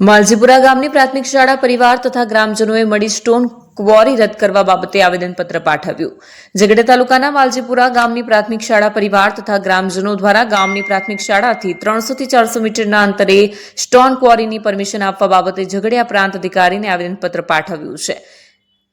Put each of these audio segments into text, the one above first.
માલજીપુરા ગામની પ્રાથમિક શાળા પરિવાર તથા ગ્રામજનોએ મળી સ્ટોન ક્વોરી રદ કરવા બાબતે આવેદનપત્ર પાઠવ્યું. ઝઘડા તાલુકાના માલજીપુરા ગામની પ્રાથમિક શાળા પરિવાર તથા ગ્રામજનો દ્વારા ગામની પ્રાથમિક શાળાથી ત્રણસો થી ચારસો મીટરના અંતરે સ્ટોન ક્વોરીની પરમિશન આપવા બાબતે ઝઘડિયા પ્રાંત અધિકારીને આવેદનપત્ર પાઠવ્યું છે.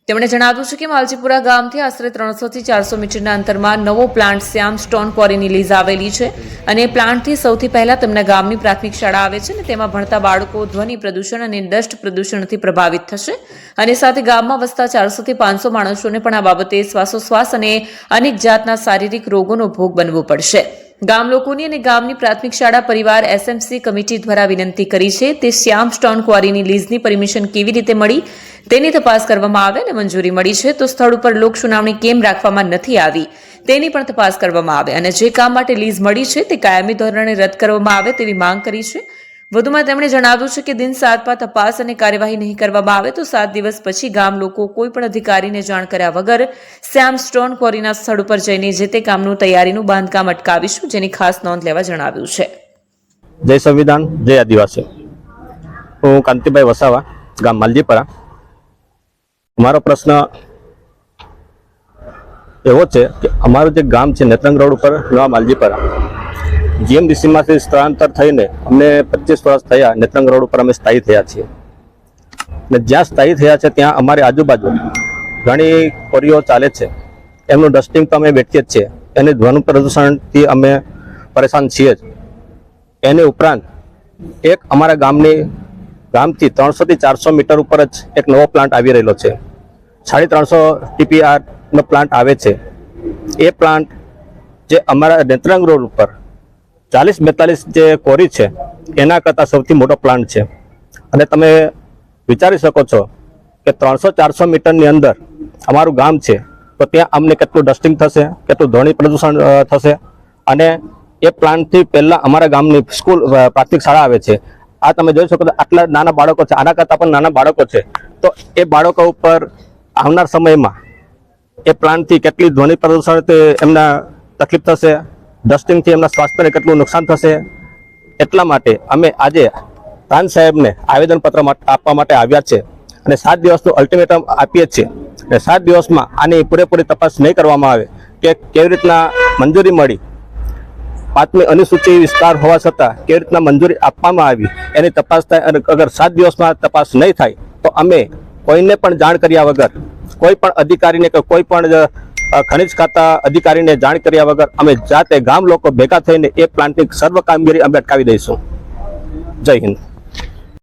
તેમણે જણાવ્યું છે કે માલજીપુરા ગામથી આશરે ત્રણસોથી ચારસો મીટરના અંતરમાં નવો પ્લાન્ટ શ્યામ સ્ટોન ક્વોરીની લીઝ આવેલી છે અને પ્લાન્ટથી સૌથી પહેલા તેમના ગામની પ્રાથમિક શાળા આવે છે અને તેમાં ભણતા બાળકો ધ્વનિ પ્રદૂષણ અને ડસ્ટ પ્રદૂષણથી પ્રભાવિત થશે. અને સાથે ગામમાં વસતા ચારસોથી પાંચસો માણસોને પણ આ બાબતે શ્વાસોશ્વાસ અને અનેક જાતના શારીરિક રોગોનો ભોગ બનવો પડશે. ગામ લોકોની અને ગામની પ્રાથમિક શાળા પરિવાર એસએમસી કમિટી દ્વારા વિનંતી કરી છે. તે શ્યામ સ્ટોન ક્વારીની લીઝની પરમિશન કેવી રીતે મળી તેની તપાસ કરવામાં આવે અને મંજૂરી મળી છે તો સ્થળ ઉપર લોક સુનાવણી કેમ રાખવામાં નથી આવી તેની પણ તપાસ કરવામાં આવે. અને જે કામ માટે લીઝ મળી છે તે કાયમી ધોરણે રદ કરવામાં આવે તેવી માંગ કરી છે. વધુમાં તેમણે જણાવ્યું છે કે દિન સાતમાં તપાસ અને કાર્યવાહી નહીં કરવામાં આવે તો સાત દિવસ પછી ગામ લોકો કોઈપણ અધિકારીને જાણ કર્યા વગર શ્યામ સ્ટોન ક્વોરીના સ્થળ ઉપર જઈને જે તે કામનું તૈયારીનું બાંધકામ અટકાવીશું, જેની ખાસ નોંધ લેવા જણાવ્યું છે. જય સંવિધાન, જય આદિવાસી. હું કાંતિભાઈ વસાવા, ગામ માલજીપરા મારો પ્રશ્ન એવો છે કે અમારું જે ગામ છે નેત્રંગ રોડ ઉપર નવા માલજીપરા જીએમડીસીમાંથી સ્થળાંતર થઈને અમને પચીસ વર્ષ થયા, નેત્રંગ રોડ ઉપર અમે સ્થાયી થયા છીએ. ને જ્યાં સ્થાયી થયા છે, ત્યાં અમારી આજુબાજુ ઘણી કોરીઓ ચાલે છે. એમનું ડસ્ટિંગ તો અમે વેઠીએ જ છીએ. એને ધ્વનિ પ્રદૂષણથી અમે પરેશાન છીએ જ. એની ઉપરાંત એક અમારા ગામની, ગામથી ત્રણસોથી ચારસો મીટર ઉપર જ એક નવો પ્લાન્ટ આવી રહેલો છે. સાડી ત્રણસો ટીપીઆર નો પ્લાન્ટ આવે છે. એ પ્લાન્ટ જે અમારા નેત્રંગ રોડ ઉપર ચાલીસ બેતાલીસ જે કોરી છે, એના કરતાં સૌથી મોટો પ્લાન્ટ છે. અને તમે વિચારી શકો છો કે ત્રણસો ચારસો મીટરની અંદર અમારું ગામ છે, તો ત્યાં અમને કેટલું ડસ્ટિંગ થશે, કેટલું ધ્વનિ પ્રદૂષણ થશે. અને એ પ્લાન્ટથી પહેલાં અમારા ગામની સ્કૂલ પ્રાથમિક શાળા આવે છે. આ તમે જોઈ શકો આટલા નાના બાળકો છે, આના કરતાં પણ નાના બાળકો છે. તો એ બાળકો ઉપર આવનાર સમયમાં એ પ્લાન્ટથી કેટલી ધ્વનિ પ્રદૂષણ એમના તકલીફ થશે ડસ્ટિંગથી એમના સ્વાસ્થ્યને કેટલું નુકસાન થશે, એટલા માટે અમે આજે પ્રાંત સાહેબને આવેદનપત્ર આપવા માટે આવ્યા છે અને સાત દિવસનું અલ્ટિમેટમ આપીએ છીએ. અને સાત દિવસમાં આની પૂરેપૂરી તપાસ નહીં કરવામાં આવે કે કેવી રીતના મંજૂરી મળી. પાંચમી અનુસૂચિ વિસ્તાર હોવા છતાં કેવી રીતના મંજૂરી આપવામાં આવી, એની તપાસ થાય અને અગર સાત દિવસમાં તપાસ નહીં થાય, તો અમે કોઈને પણ જાણ કર્યા વગર કોઈ પણ અધિકારીને કે કોઈ પણ ખનિજ ખાતા અધિકારીને જાણ કર્યા વગર અમે જાતે ગામ લોકો ભેગા થઈને એ પ્લાન્ટની સર્વ કામગીરી અમે અટકાવી દઈશું. જય હિન્દ.